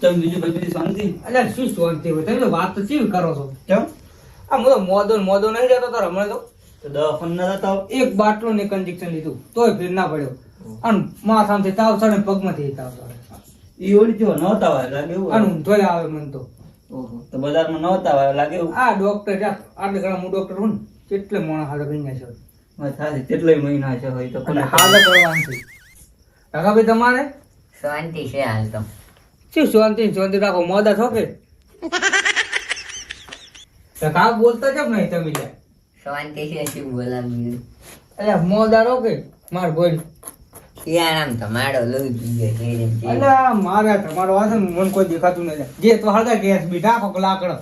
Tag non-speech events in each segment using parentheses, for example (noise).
તમે બીજું ભાઈ શાંતિ? અલ્યા શું શાંતિ હોય? તમે તો વાત તો કેવી કરો છો? કેમ? આ હું તો મોદો ને મોદો નહીં રહેતો તો હમણાં તો? તો દવાખાને ના જતા એક બાટલો ને એક લીધું. તોય ફેર ના પડ્યો. અને માથામાંથી તાવ ચડે પગમાંથી તાવ ચડે. ઈ ઓળી જો નહોતા હોય લાગે એવું અને હોય. આવે મને તો. ઓહો તો બજારમાં નહોતા હોય લાગે એવું? આ ડોક્ટર જા આટલે ઘણા હું ડોક્ટર હું ને કેટલે મોણા હાલ છે? કેટલાય મહિના છે હોય તો હાલ કરવાનું છે કાકાભાઈ તમારે? શાંતિ છે હાલ તો. શું શાંતિ શાંતિ રાખો મોદા છો કે કા બોલતા કેમ નહીં તમે લ્યા? શાંતિ છે શું બોલાવ્યું અરે મોદા રો કે માર બોલ શિયાળામ તમારો લઈ છે. અલ્યા મારે તમારો વાસ મન કોઈ દેખાતું નથી. જે તો હળગા કેસ બીઠા કોક લાકડો.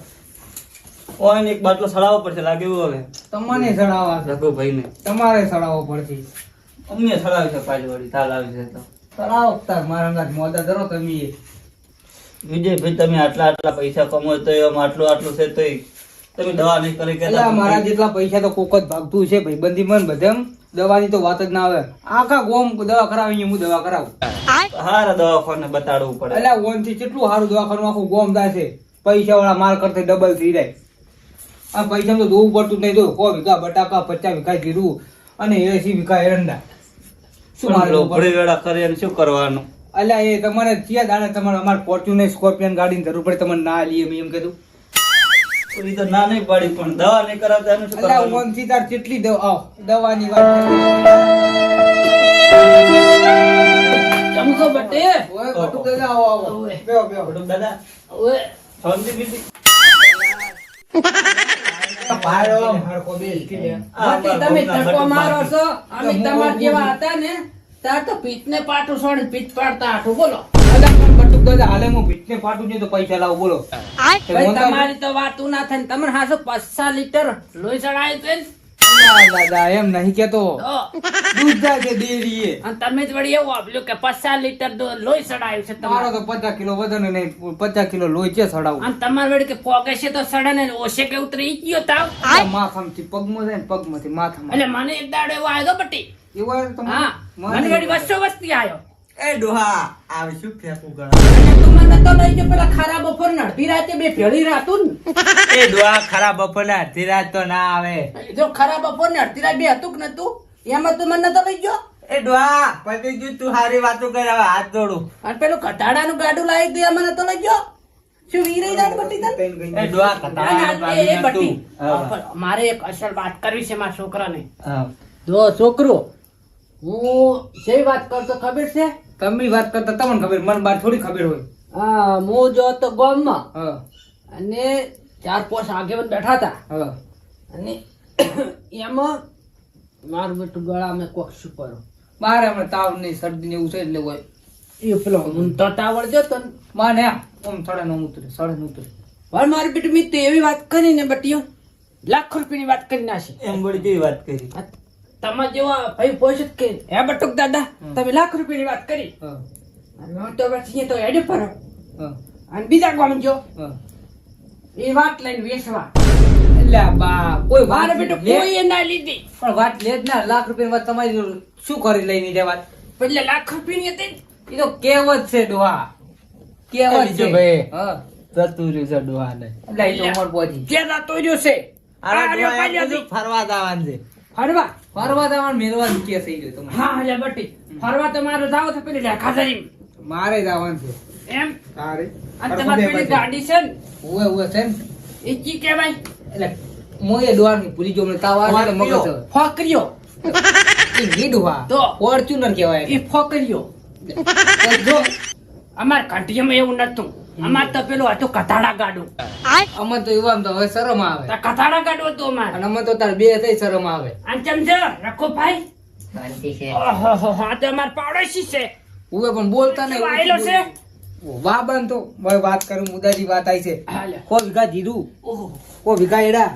ઓય એક બાટલો સડાવવો પડશે લાગે એવું હવે. તમને સડાવવા છે. રઘુભાઈને તમારે સડાવવો પડશે. અમને સડાવી છે પાછળ વળી તાલ આવી છે તો. સડાવો તાર મારા અંગાત મોદા ધરો તમે વિજયભાઈ તમે આટલા આટલા પૈસા કમાવો તો આમ આટલું આટલું છે તો તમે દવા નહીં કરી કે મારા જેટલા પૈસા તો કોક જ ભાગતું છે ભાઈબંધી મન બધે દવાની તો વાત જ ના આવે. આખા ગોમ દવા કરાવી હું દવા કરાવું. હારા દવાખાને બતાડવું પડે. એટલે ઓનથી કેટલું સારું દવાખાનું આખું ગોમ થાય છે પૈસા વાળા માલ કરતા ડબલ થઈ જાય. આ પૈસા તો જોવું પડતું નહીં તો સો વીઘા બટાકા પચાસ વીઘા જીરું અને એસી વીઘા એરંડા. શું મારે વેળા કરે શું કરવાનું? અલ્યા એ તમારે ક્યાં દાડે તમારે અમારે ફોર્ચ્યુનર સ્કોર્પિયન ગાડીની જરૂર પડે તમને ના લઈએ મેં એમ કીધું. ઈ તો ના નહીં પાડી પણ દવા નહીં કરાવતા એનું શું અલ્યા ઓનથી તાર કેટલી દવા આવ દવાની વાત ચમકો બટે ઓય, બટુક દાદા, આવો, આવો. ઓય. બેહો, બેહો. બટુક દાદા ઓએ શાંતિ બીજી. આ બાકી અમારા તમે ધક્કો મારો છો. અમે તમાર જેવા હતા ને. ત્યાર તો પીતને પાટું છોડીને પીત પાડતા હાટું બોલો. હાલે હું ભીતને પાટું છું તો પૈસા લાવો બોલો. તમારી તો વાતું ના થાય ને તમને હાસો પચાસ લીટર લોહી ચડાય છે દાદા એમ નહીં કેતો દૂધ જાય ડેરીએ. અને તમે જ વળી એવું આપ્યું કે પચાસ લીટર લોહી ચડાયું છે તમારો. તો પચાસ કિલો વજન પચાસ કિલો લોહી છે સડાવું. અને તમારે વળી કે પોગે છે તો સડે ને ઓછે કે ઉતરી ગયો તાવ. માથામાંથી પગમાં જાય ને પગમાંથી માથામાં. એટલે મને એક દાડો એવો આવ્યો બટી. એવું આવે તો મને- હા મને વળી વસ્તુ વસ્તી આવ્યો. એ ડોહા આવે ફેંકું ગળા તું મને તો લઈ ગયો પેલા ખારા બપોર ને અડધી રાતે બે ભેળી રાતું ને? એ ડોહા ખરાબ બપોરે અડધી રાત તો ના આવે. જો ખરા બપોર ને અડધી રાત બે હતું કે નતું? એમાં તું મને તો લઈ ગયો? એ ડોહા પતિ ગયું તું હારી વાતો કરે હવે હાથ જોડું. અને પેલું કટાડાનું ગાડું લાવી દે મને તો લઈ ગયો? મારે એક અસર વાત કરવી છે મારા છોકરાને. જો છોકરો હું જે વાત કરતો ખબર છે? તમે વાત કરતા તમને ખબર મને બાર થોડી ખબર હોય. હા હું જો તો ગામમાં. હા. અને ચાર પાંચ આગેવાન બેઠા હતા. હા. અને (coughs) એમાં મારું બેટું ગળામાં કોક શું પડ્યું મારે હમણાં તાવ ને શરદી ને એવું છે એટલે હોય. એ પેલો હું તો તાવડ જો ને. માને આમ થોડા ન ઉતરે સડે ન ઉતરે. પણ મારી બેટી મેં તો એવી વાત કરી ને બટીઓ લાખ રૂપિયાની વાત કરી નાખી. એમ વળી કેવી વાત કરી? તમારા જેવા ભાઈ પોષ જ કે હે બટુક દાદા તમે લાખ રૂપિયાની વાત કરી. હું. તો પછી તો હેડે પર અને બીજા ગામ જો. એ વાત લઈને વેચવા. એટલે બા કોઈ વાત બેટો કોઈ ના લીધી. પણ વાત લે જ ના લાખ રૂપિયા વાત તમારી શું કરી લઈને જે વાત? એટલે લાખ રૂપિયાની હતી એ તો કેવત છે ડોહા કેવત છે. ભાઈ. હા. છે ડોહાને એટલે એ તો ઉંમર પહોંચી. જે છે. ફરવા જવાનું છે. ફરવા? ફરવા તમારે મેળવા કે થઈ ગયો તમારે. હા એટલે બટી. ફરવા તમારે જાવ તો પેલી લેખાધરી મારે જવાનું છે. એમ? તારે? અને તમારી પેલી ગાડી છે ને? ઉવે ઉવે છે ને? એ કી કહેવાય? એટલે મોય ડોહાની ભૂલી ગયો મને તાવ આવે મગજ. ફોકરીઓ. એ ગીડવા તો? ફોર્ચ્યુનર કહેવાય એ ફોકરીઓ. જો. અમાર કંઠીમાં એવું નતું. અમાર તો પેલો હતો કથાડા ગાડો. અમે તો એવા તો હવે શરમ આવે. કથાડા ગાડો હતું અમાર. અને અમે તો તાર બે થઈ શરમ આવે. અને ચમચો રખો ભાઈ. શાંતિ છે. ઓહો આ તો અમાર પાડોશી છે. ઉવે પણ બોલતા નહીં આયેલો છે? વાહ બન તો. હવે વાત કરું મુદાજી વાત આવી છે. કો વીઘા જીરું કો વીઘા એડા?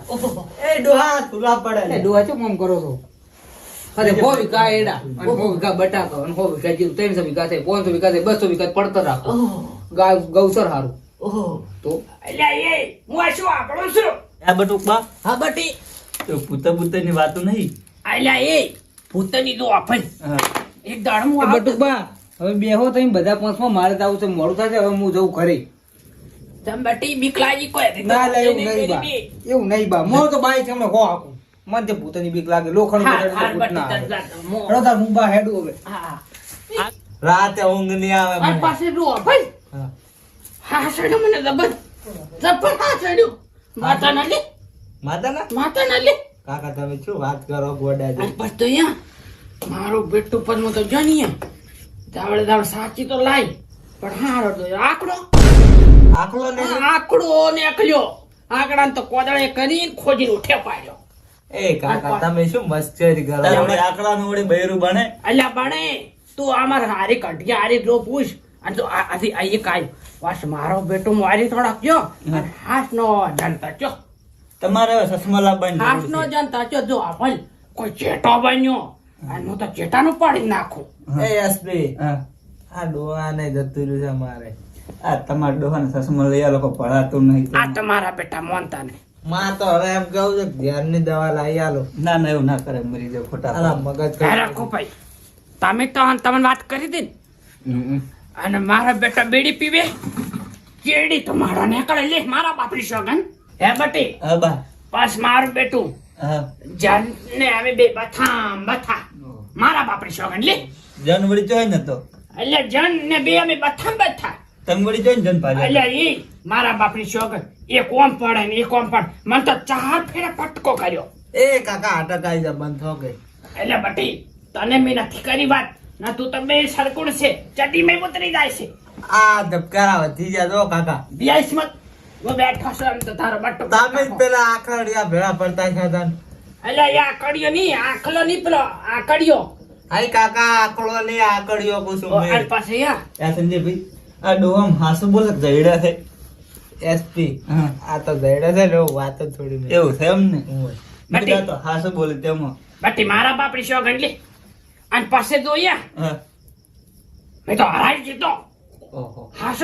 એ ડોહા તુલા પડે એ ડોહા ચમ આમ કરો છો? અરે સો વીઘા એડા? અને સો વીઘા બટાકા અને સો વીઘા જીરું ત્રણસો વીઘા થાય પાંચસો વીઘા થાય બસો વીઘા પડતર રાખો. ગૌસર હારું. ઓહો. તો? અલ્યા એ હું આ શું આપણો છું? આ બટુક હા બટી. તો પૂતા ની વાતો નહીં? અલ્યા એ ભૂતની તો આપણ એક દાડમું એ આવતું. બટુક બા હવે બેહો તમે બધા પાંચમાં મારે તો છે મોડું થાય હવે હું જઉં ઘરે. તમે બેટી બીક લાગી કોઈ ના લે એવું નહીં બા. એવું નહીં બા. મોં તો બાઈ છે હમણાં હો આપું. મન તે ભૂતની બીક લાગે. લોખંડ ના હેડો હવે. રાતે ઊંઘ નહીં આવે. પાસે ભાઈ હા. હા સડ્યો મને જબર જબર હા સડ્યો માતા ના લે. માતાના? માતા ના લે. કાકા તમે શું વાત કરો ગોડાજી અને પછી તો અહીંયા. મારું બેટું પદ્મ તો જાણીએ દાવડે દાવડે સાચી તો લાઈ પણ હારો તો આકડો. ને? આકડો ને આકડાને તો કોદળે કરીને ખોજીને ઉઠે પાડ્યો. એ કાકા તમે શું મસ્કરી કરો? તારે વળી આંકડાનું બને? અલ્યા બને તું અમાર હારી કઢી હારી જો પૂછ. અને તો આથી આ એક આય. વાસ મારો બેટો મારી થોડાક જો અને હાસ નો જનતા ચો તમારે સસમલા બન લાવવાની હાસ નો છે. જનતા ચો જો આપણ કોઈ ચેટો બન્યો. અને હું તો ચેટાનું પાડી નાખું. એ એસપી આ ડોહા ને જતું રહ્યું છે મારે આ તમારા ડોહાને ચશ્મા લઈ આ લોકો પડાતું નહીં આ તમારા બેટા મોનતા નહીં માં તો હવે એમ કહું છું ધ્યાનની દવા લાવી આલો. ના ના એવું ના કરે મરી જાવ ખોટા મગજ રાખો ભાઈ. તમે તો તમને વાત કરી હતી ને. અને મારા બેટા બેડી પીવે? કેડી તો મારા નેકળે લે મારા બાપરી શોગન હે બટી? હા બા. બસ મારું બેટું. હા. ને આવે બે બથા બથા. મારા બાપરી શોગન લે. જન વળી તો ને તો. એટલે જન ને બે અમે બથા બથા. તમ વળી ને જન પાછળ એટલે ઈ મારા બાપરી શોગન એક ઓમ પડે ને એક ઓમ પડે. મને તો ચાર ફેરા પટકો કર્યો. એ કાકા અટક આવી જા બંધ થો ગઈ. એટલે બટી તને મેં નથી કરી વાત. ના તું તમે સરકુણ છે. ચડી મેં ઉતરી જાય છે. આ ધબકારા વધી ગયા જો કાકા. વ્યાસ મત વો બેઠો છું એમ તો તારો બટ્ટો તમે પેલા આખડિયા ભેળા પડતા છે તન એટલે એ આકડિયો નહીં આખલો નહીં પેલો આકડિયો આઈ કાકા આકડો ને આકડિયો પૂછું મેં. પાસે યા આ સંજયભાઈ આ ડોમ હાસુ બોલે કે જઈડા છે? એસપી હા. આ તો જઈડા છે લો વાત થોડી મેં એવું છે એમ ને હોય. તો હાસુ બોલે તેમાં. બટી મારા બાપડી શો ગણલી અને પાસે હા. મેં તો હરાઈ જીતો હા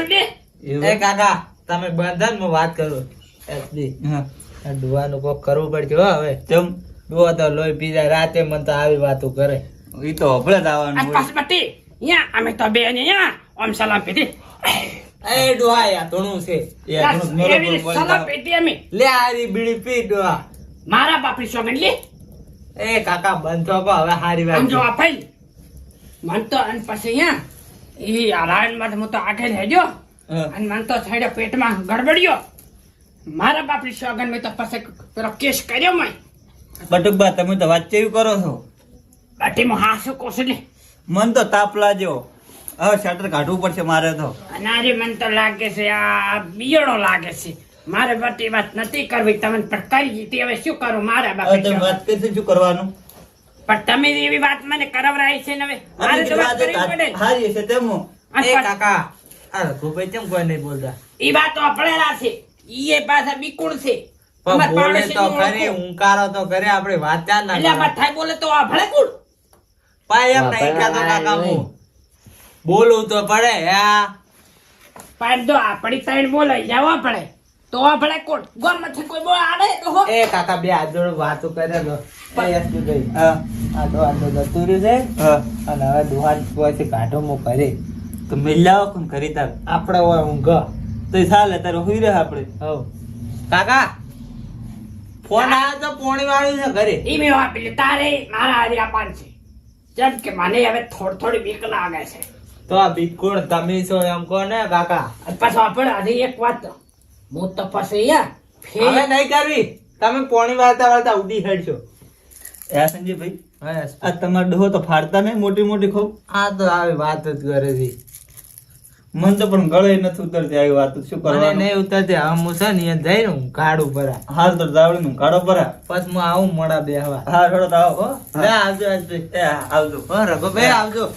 એવું? એ કાકા તમે બંધનમાં વાત કરો. એસડી. ડુવાનું કોક કરવું પડશે હો હવે. તેમ ડુવા તો લોહી પી જાય રાતે મન તો આવી વાતો કરે. ઈ તો હભળે જ આવવાનું પાસ બટી યા અમે તો બે ને યા ઓમ સલામ પીધી એ ડુહા યા ધૂણું છે. એ સલામ પીધી અમે. લે આરી બીડી પી ડુહા મારા બાપડી શો ગણલી એ કાકા બંધ થો હવે હારી વાત જો ભાઈ. મન તો અને પછી યા ઈ હરાયણમાં હું તો હેડ્યો. હા. અને મન તો થઈને પેટમાં ગડબડ્યો. મારા બાપડી સોગન મેં તો પછી પેલો કેસ કર્યો મેં. બટુકબા તમે તો વાત કેવી કરો છો? બાટી માં હાસુ કોસલી મન તો તાપ લાગ્યો હવે શટર કાઢવું પડશે મારે તો. અને આરે મન તો લાગે છે આ બિયડો લાગે છે. મારે બધી વાત નથી કરવી તમે પણ જીતી હવે શું કરું મારા તમે વાત કરશે શું કરવાનું? પણ તમે એવી વાત મને કરાવરાઈ છે ને હવે મારે તો વાત કરવી પડે હારી છે તેમાં એ કાકા આ રઘુભાઈ કેમ કોઈ નહીં બોલતા? ઈ વાત તો અપડેલા છે ઈ એ પાછા બિકુળ છે. બોલે તો ખરી ઓળખું. હુંકારો તો કરે આપણે વાત ના એટલે કરે. બોલે તો અભળે કુળ. પાય એમ નહીં કાતો કાકા હું. બોલું તો પડે હા. પણ જો આપણી સાઈડ બોલાઈ જવા પડે. તો આપણે ગોમ નથી કોઈ બોલ આવે તો હો. એ કાકા બે હાથ જોડે વાતો કરે તો. એ યશવીભાઈ, હા આ તો આ તો જતું છે. હા. અને હવે દુહાન પછી કાઢો મો કરે તો મિલાવો કોણ કરી તાર? આપણે હોય ઊંઘ. તો ચાલે તારે હોઈ રહે આપણે હવ. કાકા ફોન આવ્યો તો પોણી વાળું છે ઘરે. ઈ મેં આપી લે તારે મારા હારી આપવાનું છે. જેમ કે મને હવે થોડી થોડી બીક લાગે છે. તો આ બિસ્કુટ તમે છો એમ કહો ને કાકા. પાછું આપણે હજી એક વાત હું તપાસ યાર. હવે નહીં કરવી. તમે પોણી વાળતા વાળતા ઉડી હેડશો. એ સંજયભાઈ આ તમારો ડોહો તો ફાડતા નહીં મોટી મોટી ખૂબ? આ તો આવી વાત જ કરે છે. મન તો પણ ગળે નથી ઉતરતી આવી વાત શું કરવાનું? નહીં ઉતરતી. હવે હું છે ને જઈને હું કાઢું ભરા. હાલ તો જાવડી કાઢો પરા પછી હું આવું મોડા બેહવા. હા થોડો તો આવો. હો. આવજો આવજો. એ હા, આવજો રઘુભાઈ આવજો.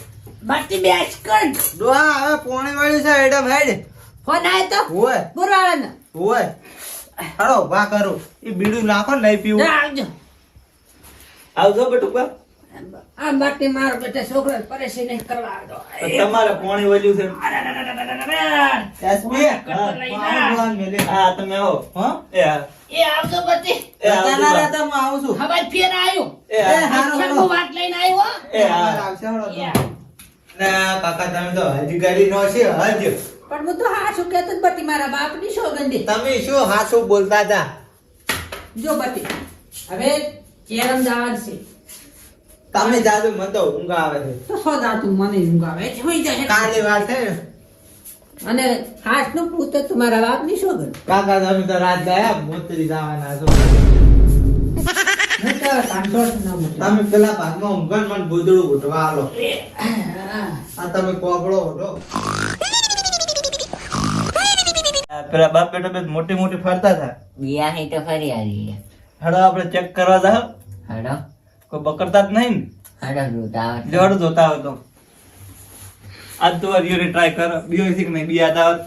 બાકી બે આજકલ ડોહા હવે પોણી વાળી છે એડમ હેડ. ફોન આવે તો? હોય. પુરાવાનો હોય હાલો વા કરો. એ બીડું નાખો લઈ પીવું. આવજો. આવજો આ માટે મારો બેટા છોકરો પરેશાન નહીં કરવા દો તમારે પોણી વળ્યું છે. એસપી હા, હા તમે આવો. હા? એ એ આવજો બધી એ આવજો રતાના હું આવું છું. હવે ફેર આવ્યો એ હારો વાત લઈને આવ્યો? એ હા. આવશે. ના કાકા તમે તો હજી કરી નો છે હજ. પણ હું તો હા કેતો કહેતો જ બટી મારા બાપની સોગંદી તમે શું હાસું બોલતા હતા? જો બટી હવે કેરમ જવાનું છે. તમે જાજો મને તો ઊંઘ આવે છે. તો સો જાતું મને ઊંઘ આવે છે હોઈ જાય કાલે વાત છે અને અને હાથનું પૂત તમારા મારા બાપની સોગંદ કાકા તમે તો રાત ગયા મોતરી જવાના છો. હું ન. તમે પેલા ભાગમાં ઊંઘણ મને ગોદડું ઉઠવા આલો. આ, તમે કોકડો ઉઠો. પેલા બાપ બેટા બે મોટી મોટી ફરતા હતા. બિયા હે તો ફરી આવી હડો આપણે ચેક કરવા જાવ હડો કોઈ બકડતા જ નહીં ને? હડો જોતા આવડે. જડ જોતા હોય તો. આજ તો રિયોને ટ્રાય કર. બીઓ કે નહીં? બિયા હોત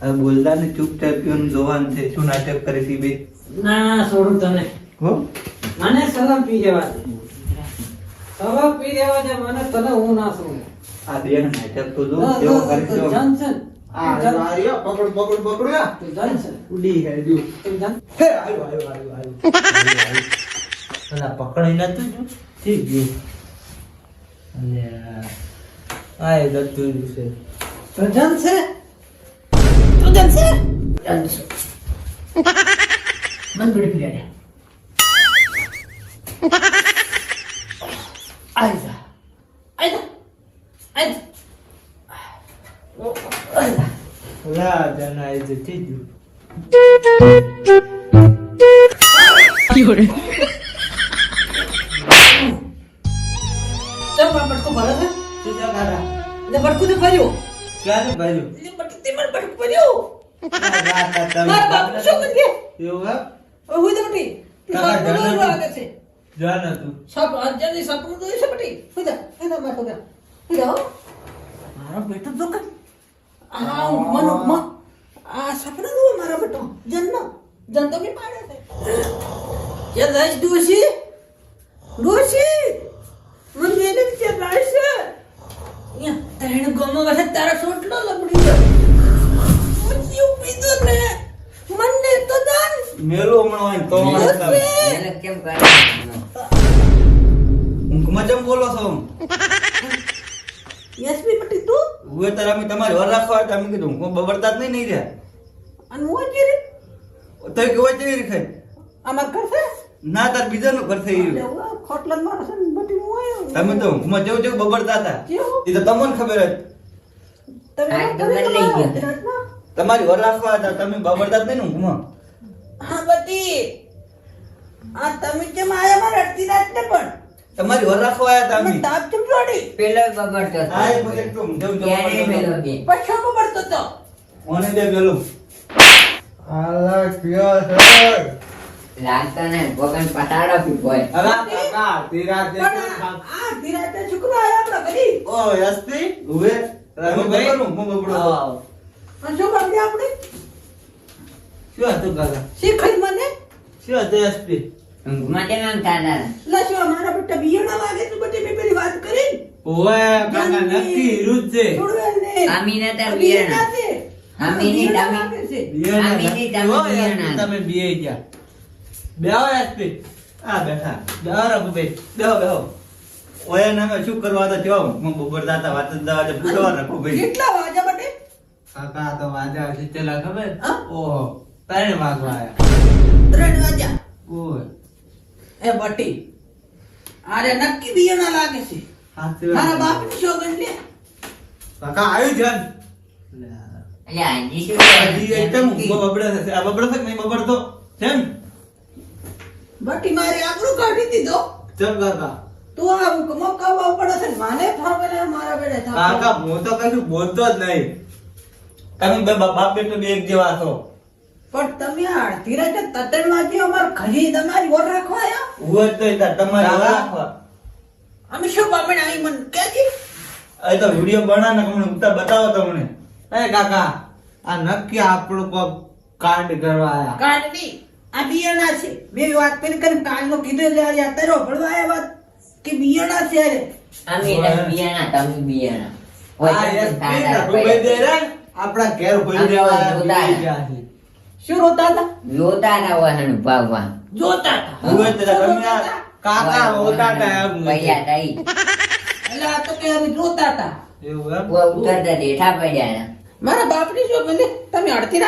હવે બોલતા ને ચૂપ પીવાનું જોવાનું છે. શું નાટક કરે છે બે? ના છોડું તને. હો? મને સલામ પી જવા સલામ પી દેવા દે મને તને હું ના છું આ બે નાટક તો જો કેવો કરે છે. આ આર્યો પકડ પકડ પકડ્યા તું જનસન ઉડી હેડ્યું તું જન હે આયો આયો આયો આયો (laughs) અલા પકડી નતું જો ઠીક ગયું. અને આય જતું રહ્યું છે. તું જનસે તું જનસે જનસે મન લા જના એ જે ઠીક ગયું ચમ આ બટકું ભરે બટકું તો ભર્યું. ક્યારે ભર્યું? એટલે બટકું બટકું ભર્યું. એવું હે? બટી છે. અંજની સપનું બટી? હું તો તો મારો બેટો કર આ મનો મ આ સપના જોયું મારા બેટો જન્મ. જન તો બી પાડે છે. જે દસ ડોસી ડોસી મને એને કે લાશે યા તણ ગમો વખત તારા સોટલો લપડી ગયો. જીવ પીધો ને. મને તો દાન. મેલો હમણાં તો મને કેમ. કરે ઊંઘમાં ચમ બોલો છો? યશવી પટી તાર અમે તમારી વર રાખવા હતા. અમે કીધું હું બબડતા જ નહીં નહીં રહ્યા. અને હું જીરી તો કેવા કેવી રીતે અમાર કરશે ના તાર બીજાનું ઘર થઈ ગયું. ખોટલા મારો છે ને બટી હું તમે તો ઊંઘમાં જેવું જેવું બબડતા હતા. કેવું? એ તો તમને ખબર હતી હા, તમારા ગયો. રાતના? તમારી વર રાખવા હતા. તમે બબડતા જ નહીં ને ઊંઘમાં હા બટી આ તમે કેમ આયા મારા અડધી રાતને પણ? તમારી વર રાખવા આવ્યા તમે તાપ કેમ જોડી? પેલો બબડતો હતો. હા, એ પછી એકદમ જમ જેવું ક્યારે પેલો કે પછો પડતો તો મને દે પેલો? આલા કયો સર લાગતો ને પટાડો પી બોય અલા કાકા તેરા તે આ તીરા દે રાતે છોકરો આયા આપણા ઘરે ઓ હસ્તી ઉવે તમે ભાઈ. બબડો હું બબડો આવો. પણ શું કરી આપણે? શું હતું કાકા? શીખ મને? શું હતું એસપી ઊંઘમાં કેમ આમ થતા હતા? મારા બેટા બિયાણા વાગે તો બટી મેં પેલી વાત કરી. ઓએ કાકા નક્કી હીરું છે. છોડવેલ આમીના તાર બિયાણા બિયાણા. આમીની બિયાણા તામી- વાગે છે. બિયાણા આમીની નક્કી. તમે ઓ, બિયાણા. એસપી તમે બીએ ગયા. બેહો એસપી. આ બેઠા. બેહો રઘુભાઈ બેહો બેહો. ઓયા નામે શું કરવા તો જો હું બબડતા હતા વાત જ પૂછવા રાખો ભાઈ કેટલા વાગ્યા બટે? કાકા તો વાજા પેલા ખબર? હા? ઓહો ત્રણ વાગવા આયા ત્રણ વાજા ઓય. એ બટી આરે નક્કી બિયાણા લાગે છે. મારા બાપની? બાપની લે કાકા આવ્યું છે. એટલે આજી શું હજી એકદમ બબડે છે. આ બબડે છે નહીં બબડતો? કેમ? બટી મારી આપણું કાઢી દીધો. ચલ કાકા. તું આ મકાવા પડે છે માને ફરવાના મારા બેડે થાપ. કાકા હું તો કશું બોલતો જ નહીં. તમે બા- બાપ બેટો બે એક જેવા છો. પણ તમે આ અડધી રાતે તતણ વાગે અમાર ઘરે તમારી ઓર રાખવા આયા. ઉવે તો એ તાર તમારી રાખવા અમે શું બામણ આવી મને કેજી આ તો વિડિયો બના ને તમને ઉતા બતાવો તમને. એ કાકા આ નક્કી આપણો કોક કાંડ કરવા આયા. કાઢની આ બિયાણા છે. મેં વાત કરી કાંડ કાલનો કીધો લે આ તારો ભળવા આયા વાત. કે બિયાણા છે અરે અમે બિયાણા તમે બિયાણા. હોય તો રઘુભાઈ દેરા આપણા ઘેર ભરી અમે શું રોતા હતા? જોતા ના વહન ભાગવાન જોતા હતા. કાકા રોતા હતા ભૈયા તાઈ એટલે આ તો કે અમે જોતા હતા. એવું એમ? ઉતરતા દેઠા પડ્યા મારા બાપની શું ભલે? તમે અડધી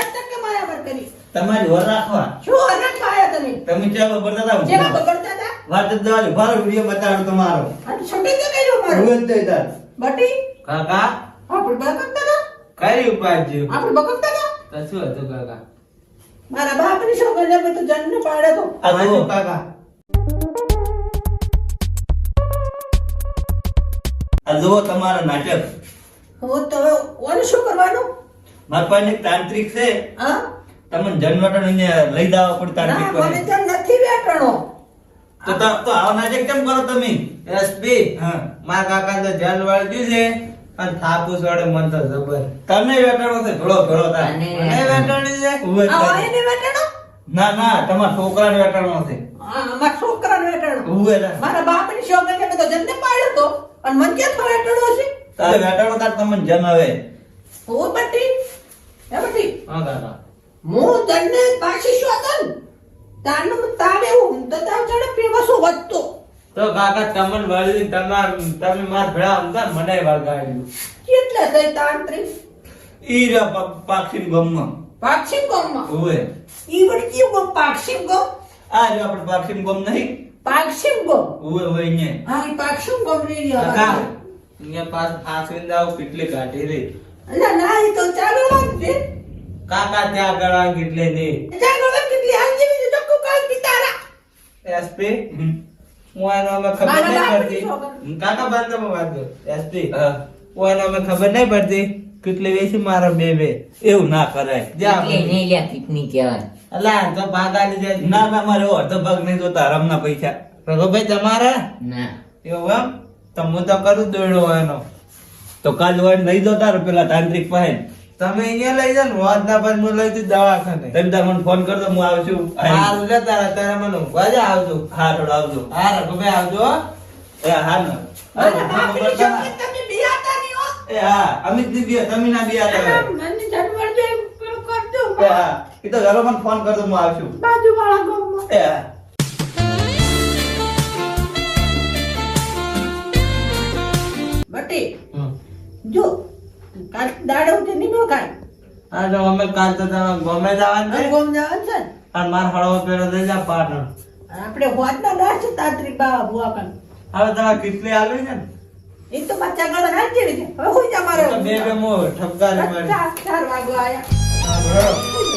કરી? તમારી વર રાખવા. શું અનાજ આયા તમે? તમે ચાલો બતાતા જેના હતા બગડતા હતા? વાત જ જવા દો મારો બતાડો તમારો. અને તો કર્યો મારો. રોજ તો તાર. બટી? કાકા? આપણે બગડતા હતા? કઈ ઉપાય આપણે બગડતા હતા? કશું હતું કાકા? મારા બાપની શું ભલે મેં તો જન્મ પાડે તો. આ જુઓ, કાકા આ જુઓ તમારા નાટક. હું તો હવે શું કરવાનું? મારા પાસે એક તાંત્રિક છે. હા? તમને જન્મટણ અહીંયા લઈ જવા પડે તાંત્રિક ના મને તો નથી વેટણો તો ત- આવા નાટક કેમ કરો તમે? એસપી હા. મારા કાકા તો જલ વાળ્યું છે. અને થાપુસ વાળે મન તો જબર. તમે વેટાડો છે થોડો થોડો તા મને વેટાણી છે? આ. એને વેટાણો ના ના તમારા છોકરાને વેટાણો છે. હા અમારા છોકરાને વેટાણો ઉવે. મારા બાપની મેં તો જન્મ પાડ્યો તો અને મને ક્યાં વેટાણો છે? તારે વેટાડો તાર તમને જમાવે હું બટી. હે બટી. હા દાદા હું તને પાછી શું હતા ને તાનું તારે હું તો તાર ચડે પીવસો વધતો? તો કાકા તમને વળી તમાર તમે માર ભેળા હતા મને વળગાડ્યું કેટલા થઈ તાંત્રિક ઈ રહ્યા પા- ગમમાં. પાક્ષિમ ગમમાં? ઉભે ઈ વળી કયું ગમ? પાક્ષિમ ગમ? આ જો આપણે પાક્ષિમ ગમ નહીં. પાક્ષિમ ગમ? ઉભે ઉભે ને હા ઈ પાક્ષિમ ગમની કાકા ને પાસ ફાસવીને દાવ કેટલી કાઢી રે? ના ના ઈ તો ચાલુ રાખજે કાકા ત્યાં ગળવા કેટલે ને ચાલુ રાખ કેટલી? હાલ જેવી ચક્કુ કાઢ પિતારા એસપી? ખબર નહીં પડતી. કેટલી વેસી મારો બે બે એવું ના કરાય. જા એટલે નહીં લ્યા પિકનિક કહેવાય. અલા આ તો ભાગાની જાય. ના ના મારે અડધો ભાગ નહીં જોતા રમના પૈસા. રઘુભાઈ તમારા? ના. એવું એમ? તો હું તો કરું દોડ્યો એનો તો કાલ વાળ નહીં જોતા પેલા તાંત્રિક પાસે. તમે અહીંયા લઈ જાઓ ને વાત ના બાદ હું લઈ જઈશ દવાખાને. તમે તાર મને ફોન કરજો હું આવું છું. હારું લે તારા તારા મને ઊંઘવા જ આવજો. હા થોડો આવજો. હા રઘુભાઈ આવજો એ હા ન. મારા બાપની છોકરી તમે બિયાતા નહીં હો. એ હા અમિતની બી તમે ના બી મને જન્મર દે પેલું કરજો. એ હા. એ તો ઘરો મને ફોન કરજો હું આવું છું. બાજુવાળા ગામમાં. એ હા. બટી જો કાલ દાડો નીકળો કાલ હા તો અમે કાલ તો તમે ગમે જવાનું છે. ગમે જવાનું છે અને માર હળવો પેરો દઈ જા પાટણ. આપણે હોતના દાડ છે તાત્રી બા ભુવા પણ. હવે તમે કેટલી આવી છે ને? એ તો બચ્ચા ગળા નાખી છે હવે હું જા મારે બે બે મો ઠપકારી મારી. ચાર ચાર વાગવા આયા